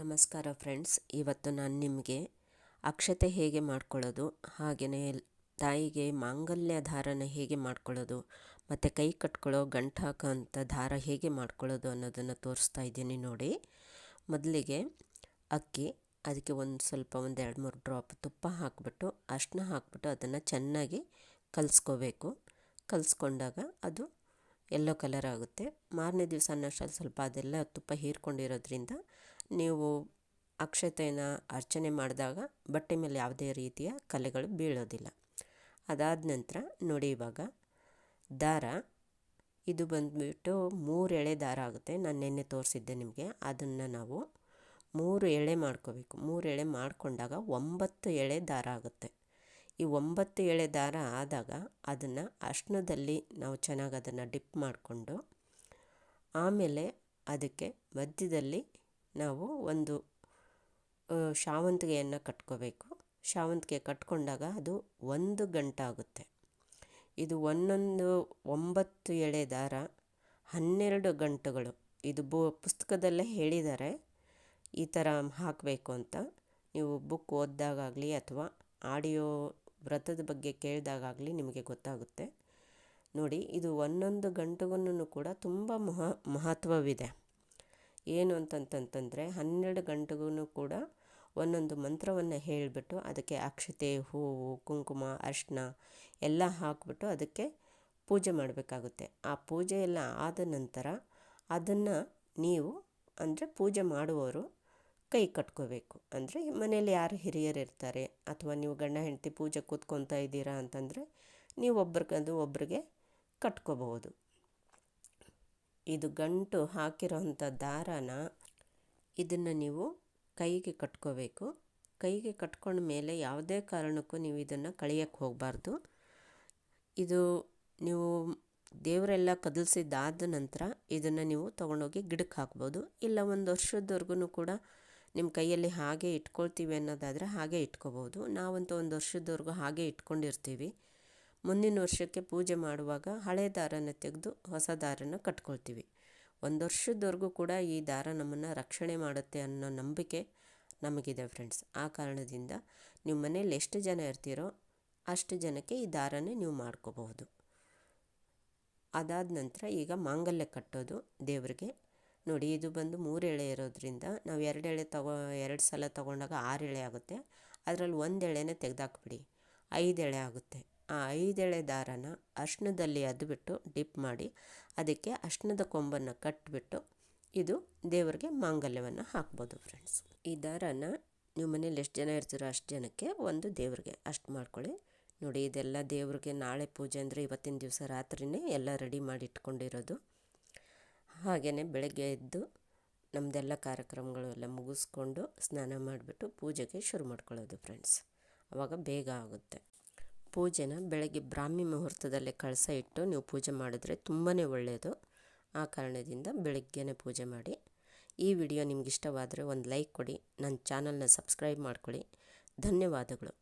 ನಮಸ್ಕಾರ ಫ್ರೆಂಡ್ಸ್, ಇವತ್ತು ನಾನು ನಿಮಗೆ ಅಕ್ಷತೆ ಹೇಗೆ ಮಾಡ್ಕೊಳ್ಳೋದು ಹಾಗೆಯೇ ತಾಯಿಗೆ ಮಾಂಗಲ್ಯ ದಾರನ ಹೇಗೆ ಮಾಡ್ಕೊಳ್ಳೋದು, ಮತ್ತು ಕೈ ಕಟ್ಕೊಳ್ಳೋ ಗಂಟು ಹಾಕೋಂಥ ದಾರ ಹೇಗೆ ಮಾಡ್ಕೊಳ್ಳೋದು ಅನ್ನೋದನ್ನು ತೋರಿಸ್ತಾ ಇದ್ದೀನಿ ನೋಡಿ. ಮೊದಲಿಗೆ ಅಕ್ಕಿ, ಅದಕ್ಕೆ ಒಂದು ಸ್ವಲ್ಪ ಒಂದು ಎರಡು ಮೂರು ಡ್ರಾಪ್ ತುಪ್ಪ ಹಾಕಿಬಿಟ್ಟು ಅಷ್ಟನ್ನ ಹಾಕ್ಬಿಟ್ಟು ಅದನ್ನು ಚೆನ್ನಾಗಿ ಕಲಿಸ್ಕೋಬೇಕು. ಕಲಿಸ್ಕೊಂಡಾಗ ಅದು ಎಲ್ಲೋ ಕಲರ್ ಆಗುತ್ತೆ. ಮಾರನೇ ದಿವಸ ಅನ್ನೋಷ್ಟರಲ್ಲಿ ಸ್ವಲ್ಪ ಅದೆಲ್ಲ ತುಪ್ಪ ಹೀರ್ಕೊಂಡಿರೋದ್ರಿಂದ ನೀವು ಅಕ್ಷತೆನ ಅರ್ಚನೆ ಮಾಡಿದಾಗ ಬಟ್ಟೆ ಮೇಲೆ ಯಾವುದೇ ರೀತಿಯ ಕಲೆಗಳು ಬೀಳೋದಿಲ್ಲ. ಅದಾದ ನಂತರ ನೋಡಿ ಇವಾಗ ದಾರ. ಇದು ಬಂದುಬಿಟ್ಟು ಮೂರು ಎಳೆ ದಾರ ಆಗುತ್ತೆ. ನಾನು ನಿನ್ನೆ ತೋರಿಸಿದ್ದೆ ನಿಮಗೆ. ಅದನ್ನು ನಾವು ಮೂರು ಎಳೆ ಮಾಡ್ಕೋಬೇಕು. ಮೂರು ಎಳೆ ಮಾಡಿಕೊಂಡಾಗ ಒಂಬತ್ತು ಎಳೆ ದಾರ ಆಗುತ್ತೆ. ಈ ಒಂಬತ್ತು ಎಳೆ ದಾರ ಆದಾಗ ಅದನ್ನು ಅಷ್ಟದಲ್ಲಿ ನಾವು ಚೆನ್ನಾಗಿ ಅದನ್ನು ಡಿಪ್ ಮಾಡಿಕೊಂಡು ಆಮೇಲೆ ಅದಕ್ಕೆ ಮಧ್ಯದಲ್ಲಿ ನಾವು ಒಂದು ಶಾವಂತಿಗೆಯನ್ನು ಕಟ್ಕೋಬೇಕು. ಶಾವಂತಿಗೆ ಕಟ್ಕೊಂಡಾಗ ಅದು ಒಂದು ಗಂಟಾಗುತ್ತೆ. ಇದು ಒಂದೊಂದು ಒಂಬತ್ತು ಎಳೆ ದಾರ, ಹನ್ನೆರಡು ಗಂಟುಗಳು. ಇದು ಬು, ಪುಸ್ತಕದಲ್ಲೇ ಹೇಳಿದ್ದಾರೆ, ಈ ಥರ ಹಾಕಬೇಕು ಅಂತ. ನೀವು ಬುಕ್ ಓದಿದಾಗಲಿ ಅಥವಾ ಆಡಿಯೋ ವ್ರತದ ಬಗ್ಗೆ ಕೇಳಿದಾಗಲಿ ನಿಮಗೆ ಗೊತ್ತಾಗುತ್ತೆ. ನೋಡಿ, ಇದು ಒಂದೊಂದು ಗಂಟುಗೂ ಕೂಡ ತುಂಬ ಮಹ, ಮಹತ್ವವಿದೆ. ಏನು ಅಂತಂತಂತಂದರೆ ಹನ್ನೆರಡು ಗಂಟೆಗೂ ಕೂಡ ಒಂದೊಂದು ಮಂತ್ರವನ್ನು ಹೇಳಿಬಿಟ್ಟು ಅದಕ್ಕೆ ಅಕ್ಷತೆ, ಹೂವು, ಕುಂಕುಮ ಅರಿಶಿನ ಎಲ್ಲ ಹಾಕಿಬಿಟ್ಟು ಅದಕ್ಕೆ ಪೂಜೆ ಮಾಡಬೇಕಾಗುತ್ತೆ. ಆ ಪೂಜೆ ಎಲ್ಲ ಆದ ನಂತರ ಅದನ್ನು ನೀವು ಅಂದರೆ ಪೂಜೆ ಮಾಡುವವರು ಕೈ ಕಟ್ಕೋಬೇಕು. ಅಂದರೆ ಮನೇಲಿ ಯಾರು ಹಿರಿಯರು ಇರ್ತಾರೆ ಅಥವಾ ನೀವು ಗಂಡ ಹೆಂಡತಿ ಪೂಜೆ ಕೂತ್ಕೊತಾ ಇದ್ದೀರಾ ಅಂತಂದರೆ ನೀವು ಒಬ್ರಿಗದು ಒಬ್ಬರಿಗೆ ಕಟ್ಕೋಬಹುದು. ಇದು ಗಂಟು ಹಾಕಿರೋಂಥ ದಾರಾನ ಇದನ್ನು ನೀವು ಕೈಗೆ ಕಟ್ಕೋಬೇಕು. ಕೈಗೆ ಕಟ್ಕೊಂಡ ಮೇಲೆ ಯಾವುದೇ ಕಾರಣಕ್ಕೂ ನೀವು ಇದನ್ನು ಕಳಿಯೋಕ್ಕೆ ಹೋಗಬಾರ್ದು. ಇದು ನೀವು ದೇವರೆಲ್ಲ ಕದಲ್ಸಿದ್ದಾದ ನಂತರ ಇದನ್ನು ನೀವು ತೊಗೊಂಡೋಗಿ ಗಿಡಕ್ಕೆ ಹಾಕ್ಬೋದು. ಇಲ್ಲ ಒಂದು ವರ್ಷದವರೆಗೂ ಕೂಡ ನಿಮ್ಮ ಕೈಯಲ್ಲಿ ಹಾಗೆ ಇಟ್ಕೊಳ್ತೀವಿ ಅನ್ನೋದಾದರೆ ಹಾಗೆ ಇಟ್ಕೋಬೋದು. ನಾವಂತೂ ಒಂದು ವರ್ಷದವರೆಗೂ ಹಾಗೆ ಇಟ್ಕೊಂಡಿರ್ತೀವಿ. ಮುಂದಿನ ವರ್ಷಕ್ಕೆ ಪೂಜೆ ಮಾಡುವಾಗ ಹಳೆ ದಾರನ ತೆಗೆದು ಹೊಸ ದಾರನ ಕಟ್ಕೊಳ್ತೀವಿ. ಒಂದು ವರ್ಷದವರೆಗೂ ಕೂಡ ಈ ದಾರ ನಮ್ಮನ್ನು ರಕ್ಷಣೆ ಮಾಡುತ್ತೆ ಅನ್ನೋ ನಂಬಿಕೆ ನಮಗಿದೆ ಫ್ರೆಂಡ್ಸ್ ಆ ಕಾರಣದಿಂದ ನೀವು ಮನೇಲಿ ಎಷ್ಟು ಜನ ಇರ್ತೀರೋ ಅಷ್ಟು ಜನಕ್ಕೆ ಈ ದಾರನೇ ನೀವು ಮಾಡ್ಕೋಬಹುದು. ಅದಾದ ನಂತರ ಈಗ ಮಾಂಗಲ್ಯ ಕಟ್ಟೋದು ದೇವರಿಗೆ. ನೋಡಿ, ಇದು ಬಂದು ಮೂರು ಎಳೆ ಇರೋದ್ರಿಂದ ನಾವು ಎರಡು ಎಳೆ ತಗೋ, ಎರಡು ಸಲ ತಗೊಂಡಾಗ ಆರು ಎಳೆ ಆಗುತ್ತೆ. ಅದರಲ್ಲಿ ಒಂದು ಎಳೆನೇ ತೆಗೆದಾಕ್ಬಿಡಿ. ಐದು ಎಳೆ ಆಗುತ್ತೆ. ಆ ಐದು ಎಳೆ ದಾರನ ಅರ್ಶಿನದಲ್ಲಿ ಅದ್ಬಿಟ್ಟು ಡಿಪ್ ಮಾಡಿ ಅದಕ್ಕೆ ಅರ್ಶಿನದ ಕೊಂಬನ್ನು ಕಟ್ಟಿಬಿಟ್ಟು ಇದು ದೇವರಿಗೆ ಮಾಂಗಲ್ಯವನ್ನು ಹಾಕ್ಬೋದು ಫ್ರೆಂಡ್ಸ್ ಈ ದಾರನ ನೀವು ಮನೇಲಿ ಎಷ್ಟು ಜನ ಇರ್ತೀರೋ ಅಷ್ಟು ಜನಕ್ಕೆ ಒಂದು ದೇವರಿಗೆ ಅಷ್ಟು ಮಾಡ್ಕೊಳ್ಳಿ. ನೋಡಿ, ಇದೆಲ್ಲ ದೇವ್ರಿಗೆ ನಾಳೆ ಪೂಜೆ ಅಂದರೆ ಇವತ್ತಿನ ದಿವಸ ರಾತ್ರಿನೇ ಎಲ್ಲ ರೆಡಿ ಮಾಡಿ ಇಟ್ಕೊಂಡಿರೋದು. ಹಾಗೆಯೇ ಬೆಳಗ್ಗೆ ಎದ್ದು ನಮ್ಮದೆಲ್ಲ ಕಾರ್ಯಕ್ರಮಗಳು ಎಲ್ಲ ಮುಗಿಸ್ಕೊಂಡು ಸ್ನಾನ ಮಾಡಿಬಿಟ್ಟು ಪೂಜೆಗೆ ಶುರು ಮಾಡ್ಕೊಳ್ಳೋದು ಫ್ರೆಂಡ್ಸ್ ಆವಾಗ ಬೇಗ ಆಗುತ್ತೆ. ಪೂಜೆನ ಬೆಳಗ್ಗೆ ಬ್ರಾಹ್ಮಿ ಮುಹೂರ್ತದಲ್ಲೇ ಕಳಸ ಇಟ್ಟು ನೀವು ಪೂಜೆ ಮಾಡಿದ್ರೆ ತುಂಬಾ ಒಳ್ಳೆಯದು. ಆ ಕಾರಣದಿಂದ ಬೆಳಗ್ಗೆನೇ ಪೂಜೆ ಮಾಡಿ. ಈ ವಿಡಿಯೋ ನಿಮ್ಗೆ ಇಷ್ಟವಾದರೆ ಒಂದು ಲೈಕ್ ಕೊಡಿ, ನನ್ನ ಚಾನಲ್ನ ಸಬ್ಸ್ಕ್ರೈಬ್ ಮಾಡ್ಕೊಳ್ಳಿ. ಧನ್ಯವಾದಗಳು.